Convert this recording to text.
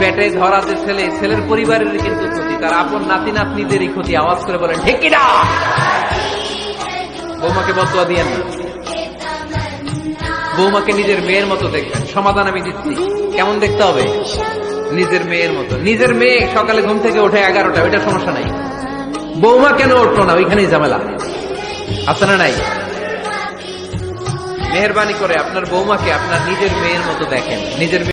পেটে ধরা যে ছেলে, ছেলের পরিবারের কিন্তু ক্ষতি, তার আপন নাতি নাতনিদেরই ক্ষতি। আওয়াজ করে বলেন ঠিক কিনা বৌমাকে বদোয়া দিয়েন না বৌমাকে নিজের মেয়ের মতো দেখবেন। সমাধান আমি দিচ্ছি। কেমন দেখতে হবে? নিজের মেয়ের মতো। নিজের মেয়ে সকালে ঘুম থেকে ওঠে এগারোটা, ওইটা সমস্যা নাই। বৌমা কেন উঠল না? ওইখানেই ঝামেলা। আছে না নাই? মেহরবানি করে আপনার বৌমাকে আপনার নিজের মেয়ের মতো দেখেন। নিজের